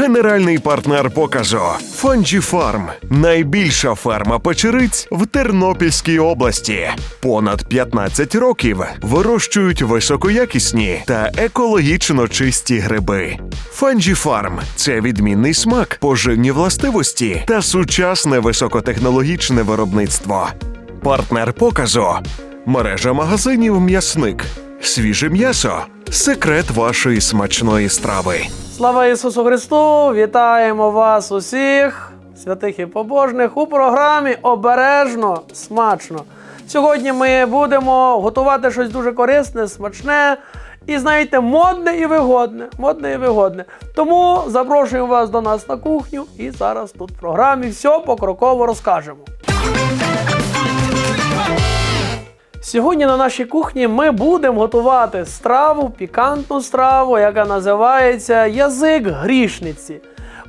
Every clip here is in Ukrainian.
Генеральний партнер показу Фанджі Фарм найбільша ферма печериць в Тернопільській області. Понад 15 років вирощують високоякісні та екологічно чисті гриби. Фанджі Фарм це відмінний смак, поживні властивості та сучасне високотехнологічне виробництво. Партнер показу мережа магазинів М'ясник. Свіже м'ясо секрет вашої смачної страви. Слава Ісусу Христу! Вітаємо вас усіх, святих і побожних, у програмі Обережно смачно. Сьогодні ми будемо готувати щось дуже корисне, смачне і, знаєте, модне і вигодне. Модне і вигодне. Тому запрошуємо вас до нас на кухню і зараз тут в програмі все покроково розкажемо. Сьогодні на нашій кухні ми будемо готувати страву, пікантну страву, яка називається язик грішниці.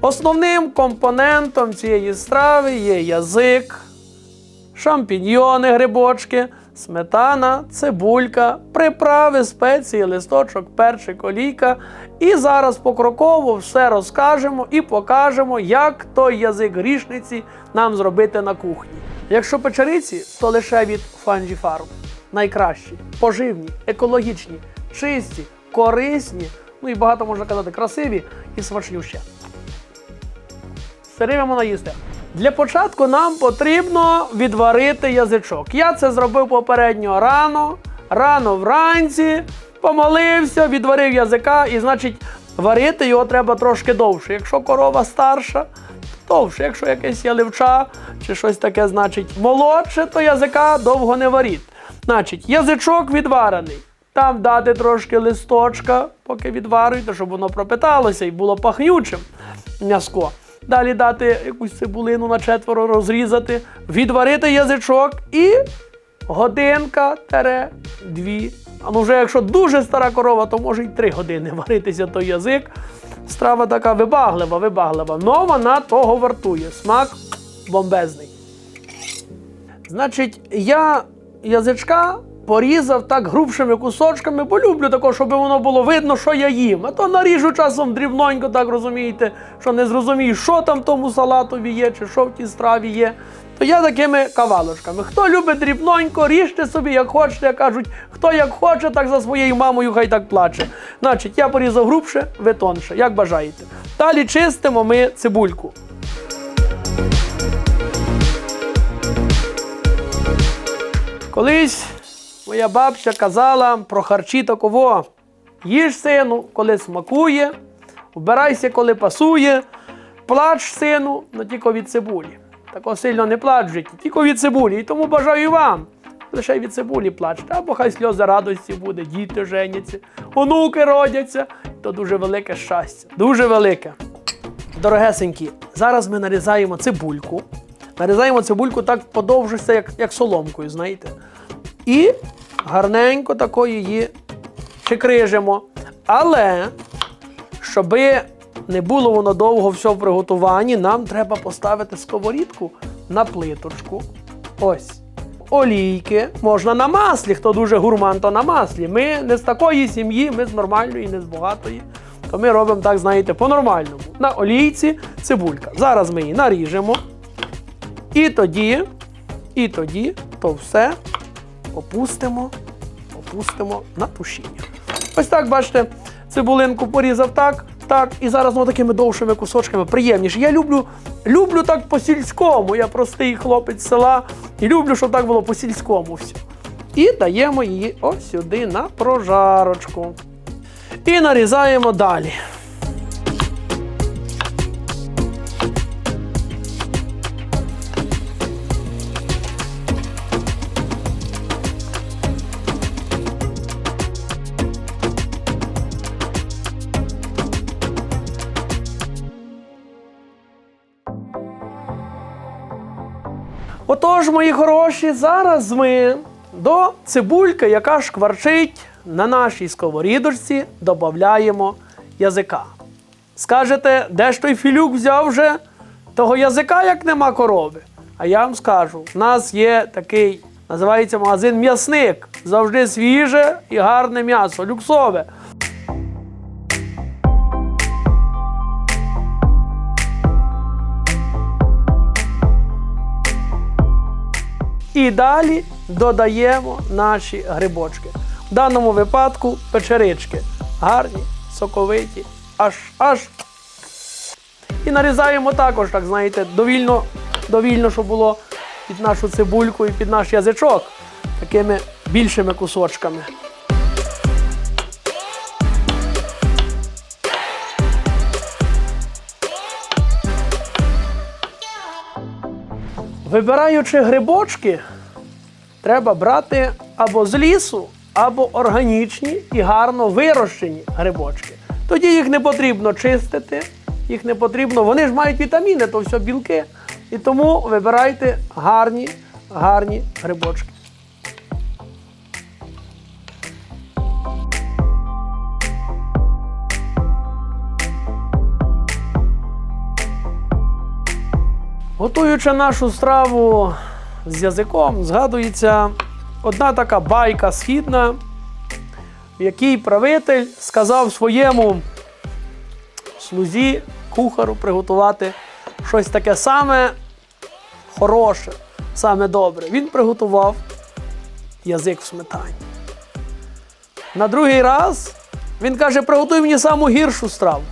Основним компонентом цієї страви є язик, шампіньйони, грибочки, сметана, цибулька, приправи, спеції, листочок, перчик, олійка. І зараз покроково все розкажемо і покажемо, як той язик грішниці нам зробити на кухні. Якщо печериці, то лише від Фанджі Farm. Найкращі, поживні, екологічні, чисті, корисні, ну і багато можна казати, красиві і смачнющі. Серивимо наїсти. Для початку нам потрібно відварити язичок. Я це зробив попередньо рано, рано вранці, помолився, відварив язика, і значить варити його треба трошки довше. Якщо корова старша, довше. Якщо якесь яливча чи щось таке, значить молодше, то язика довго не варіть. Значить, язичок відварений. Там дати трошки листочка, поки відварюєте, щоб воно пропиталося і було пахнючим м'яско. Далі дати якусь цибулину на четверо розрізати, відварити язичок і годинка тере дві. А ну вже якщо дуже стара корова, то може й три години варитися той язик. Страва така вибаглива, вибаглива. Но вона того вартує. Смак бомбезний. Значить, я язичка порізав так грубшими кусочками, бо люблю тако, щоб воно було видно, що я їм. А то наріжу часом дрібненько, так розумієте, що не зрозумію, що там тому салатові є, чи що в тій страві є. То я такими кавалочками. Хто любить дрібненько, ріжте собі, як хочете, як кажуть, хто як хоче, так за своєю мамою хай так плаче. Значить, я порізав грубше, ви тонше, як бажаєте. Далі чистимо ми цибульку. Колись моя бабця казала про харчі такого. Їж сину, коли смакує, вбирайся, коли пасує, плач сину, але тільки від цибулі. Тако сильно не плач житті, тільки від цибулі. І тому бажаю вам. Лише від цибулі плачте, або хай сльози радості буде, діти женяться, онуки родяться. То дуже велике щастя. Дуже велике. Дорогесенькі, зараз ми нарізаємо цибульку. Нарізаємо цибульку так подовжується, як, як соломкою, знаєте. І гарненько такою її чекрижимо. Але, щоби не було воно довго все в приготуванні, нам треба поставити сковорідку на плиточку. Ось. Олійки можна на маслі, хто дуже гурман, то на маслі. Ми не з такої сім'ї, ми з нормальної, не з багатої. То ми робимо так, знаєте, по-нормальному. На олійці цибулька. Зараз ми її наріжемо. І тоді, і тоді то все опустимо, опустимо на тушіння. Ось так, бачите, цибулинку порізав так, так, і зараз воно такими довшими кусочками приємніше. Я люблю, люблю так по-сільському. Я простий хлопець села і люблю, щоб так було по-сільському все. І даємо її ось сюди на прожарочку. І нарізаємо далі. Отож, мої хороші, зараз ми до цибульки, яка шкварчить на нашій сковорідочці, додаємо язика. Скажете, де ж той філюк взяв вже того язика, як нема корови? А я вам скажу: в нас є такий, називається магазин м'ясник. Завжди свіже і гарне м'ясо, люксове. І далі додаємо наші грибочки. В даному випадку печерички. Гарні, соковиті, аж аж. І нарізаємо також, так знаєте, довільно, довільно, щоб було під нашу цибульку і під наш язичок такими більшими кусочками. Вибираючи грибочки, треба брати або з лісу, або органічні і гарно вирощені грибочки. Тоді їх не потрібно чистити, їх не потрібно, вони ж мають вітаміни, то все білки. І тому вибирайте гарні, гарні грибочки. Готуючи нашу страву з язиком, згадується одна така байка східна, в якій правитель сказав своєму слузі, кухару приготувати щось таке саме хороше, саме добре. Він приготував язик в сметані. На другий раз він каже: приготуй мені саму гіршу страву.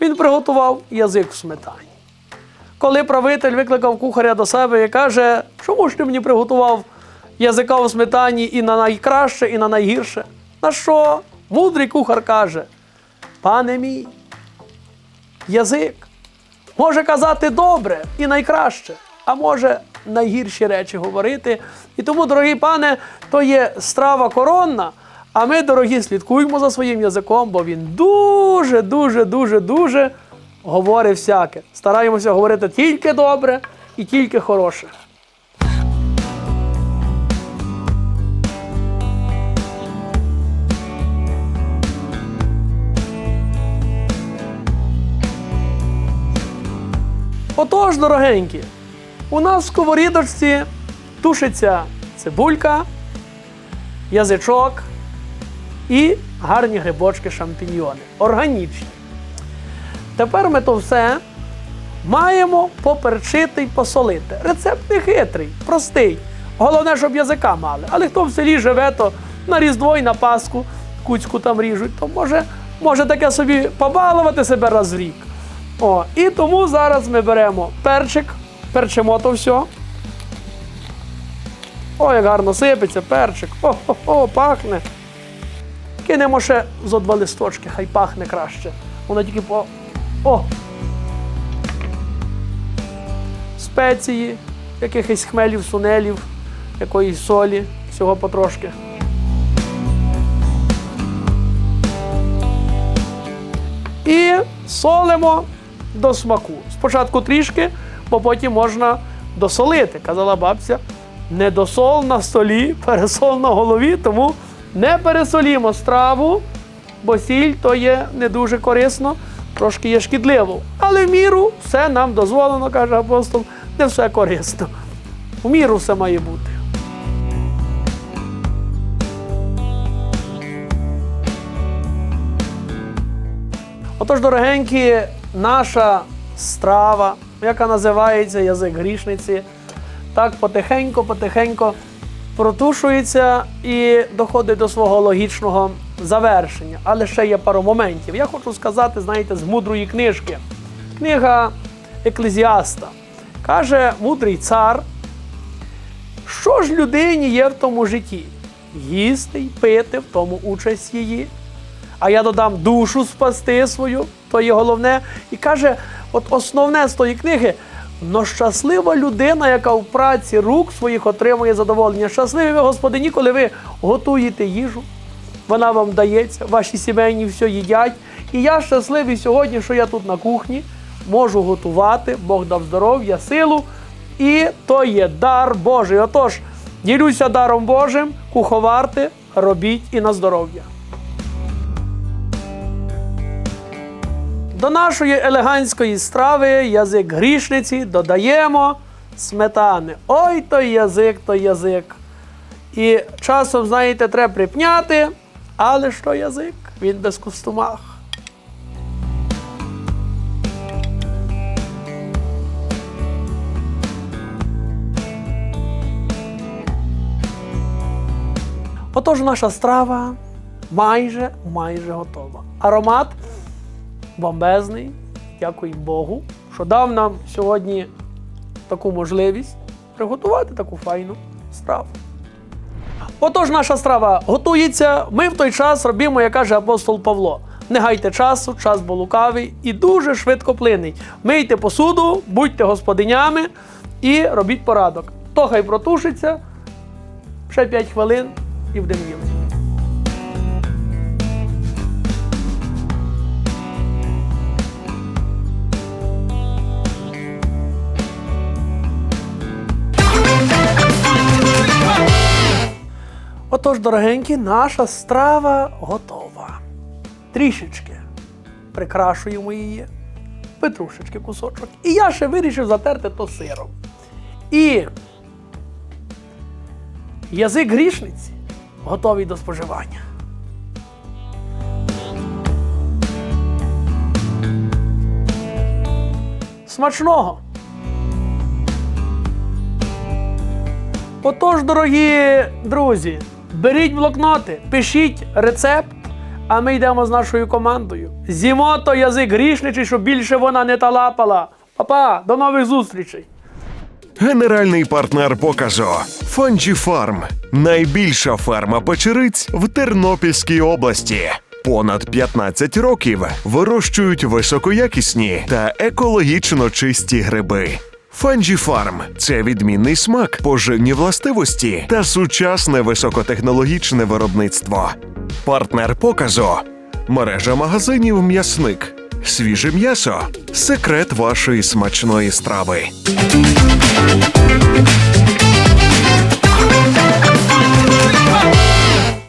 Він приготував язик в сметані. Коли правитель викликав кухаря до себе і каже, чому ж ти мені приготував язика у сметані і на найкраще, і на найгірше? На що? Мудрий кухар каже, пане мій, язик може казати добре і найкраще, а може найгірші речі говорити. І тому, дорогі пане, то є страва коронна. А ми, дорогі, слідкуємо за своїм язиком, бо він дуже, дуже, дуже, дуже говорить всяке. Стараємося говорити тільки добре і тільки хороше. Отож, дорогенькі, у нас в сковорідочці тушиться цибулька, язичок і гарні грибочки шампіньйони. Органічні. Тепер ми то все маємо поперчити й посолити. Рецепт не хитрий, простий. Головне, щоб язика мали. Але хто в селі живе, то на Різдво і на Пасху куцьку там ріжуть, то може, може таке собі побалувати себе раз в рік. О, і тому зараз ми беремо перчик, перчимо то все. О, як гарно сипеться перчик. О-хо-хо, пахне. Кинемо ще зо два листочки, хай пахне краще. Воно тільки по. О! Спеції, якихось хмелів, сунелів, якоїсь солі, всього потрошки. І солимо до смаку. Спочатку трішки, бо потім можна досолити. Казала бабця, не досол на столі, пересол на голові, тому не пересолімо страву, бо сіль то є не дуже корисно, трошки є шкідливо. Але в міру все нам дозволено, каже апостол, не все корисно. В міру все має бути. Отож, дорогенькі, наша страва, яка називається язик грішниці, так потихеньку, потихеньку протушується і доходить до свого логічного завершення. Але ще є пару моментів. Я хочу сказати, знаєте, з мудрої книжки. Книга Еклезіаста. Каже мудрий цар, що ж людині є в тому житті? Їсти й пити, в тому участь її. А я додам душу спасти свою, то є головне. І каже, от основне з тої книги, но щаслива людина, яка в праці рук своїх отримує задоволення. Щасливі ви, господині, коли ви готуєте їжу, вона вам дається, ваші сімейні все їдять. І я щасливий сьогодні, що я тут на кухні можу готувати, Бог дав здоров'я, силу. І то є дар Божий. Отож, ділюся даром Божим, куховарте, робіть і на здоров'я. До нашої елегантської страви язик грішниці додаємо сметани. Ой, той язик, той язик. І часом, знаєте, треба припняти, але що язик? Він без костумах. Отож, наша страва майже майже готова. Аромат бомбезний. Дякую Богу, що дав нам сьогодні таку можливість приготувати таку файну страву. Отож, наша страва готується. Ми в той час робимо, як каже апостол Павло. Не гайте часу, час бо лукавий і дуже швидко плинний. Мийте посуду, будьте господинями і робіть порадок. То хай протушиться ще 5 хвилин і будемо Отож, дорогенькі, наша страва готова. Трішечки прикрашуємо її, петрушечки кусочок. І я ще вирішив затерти то сиром. І язик грішниці готовий до споживання. Смачного! Отож, дорогі друзі, беріть блокноти, пишіть рецепт, а ми йдемо з нашою командою. Зімо то язик грішничий, щоб більше вона не талапала. Папа, до нових зустрічей! Генеральний партнер показу Фанджі Фарм. Найбільша ферма печериць в Тернопільській області. Понад 15 років вирощують високоякісні та екологічно чисті гриби. Фанджі Фарм це відмінний смак, поживні властивості та сучасне високотехнологічне виробництво. Партнер показу мережа магазинів М'ясник. Свіже м'ясо секрет вашої смачної страви.